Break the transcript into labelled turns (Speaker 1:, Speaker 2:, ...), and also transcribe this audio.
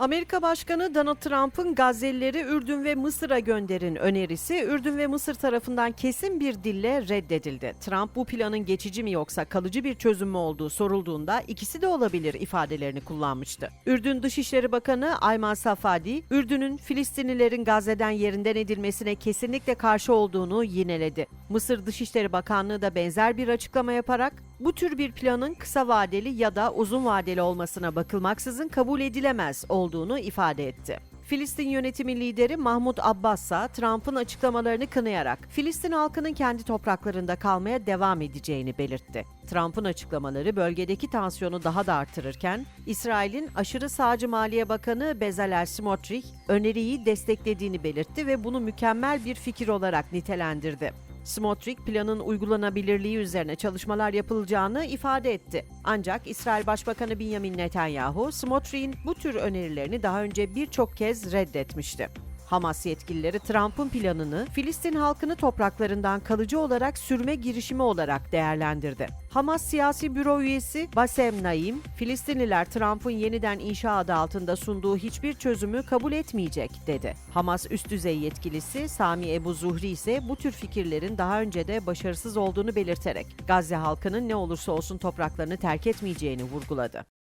Speaker 1: Amerika Başkanı Donald Trump'ın Gazze'lileri Ürdün ve Mısır'a gönderin önerisi Ürdün ve Mısır tarafından kesin bir dille reddedildi. Trump bu planın geçici mi yoksa kalıcı bir çözüm mü olduğu sorulduğunda ikisi de olabilir ifadelerini kullanmıştı. Ürdün Dışişleri Bakanı Ayman Safadi, Ürdün'ün Filistinlilerin Gazze'den yerinden edilmesine kesinlikle karşı olduğunu yineledi. Mısır Dışişleri Bakanlığı da benzer bir açıklama yaparak bu tür bir planın kısa vadeli ya da uzun vadeli olmasına bakılmaksızın kabul edilemez olduğunu ifade etti. Filistin yönetimi lideri Mahmut Abbas ise Trump'ın açıklamalarını kınayarak Filistin halkının kendi topraklarında kalmaya devam edeceğini belirtti. Trump'ın açıklamaları bölgedeki tansiyonu daha da artırırken, İsrail'in aşırı sağcı Maliye Bakanı Bezalel Smotrich öneriyi desteklediğini belirtti ve bunu mükemmel bir fikir olarak nitelendirdi. Smotrich planın uygulanabilirliği üzerine çalışmalar yapılacağını ifade etti. Ancak İsrail Başbakanı Benjamin Netanyahu, Smotrich'in bu tür önerilerini daha önce birçok kez reddetmişti. Hamas yetkilileri Trump'ın planını Filistin halkını topraklarından kalıcı olarak sürme girişimi olarak değerlendirdi. Hamas siyasi büro üyesi Basem Naim, Filistinliler Trump'ın yeniden inşa adı altında sunduğu hiçbir çözümü kabul etmeyecek dedi. Hamas üst düzey yetkilisi Sami Ebu Zuhri ise bu tür fikirlerin daha önce de başarısız olduğunu belirterek Gazze halkının ne olursa olsun topraklarını terk etmeyeceğini vurguladı.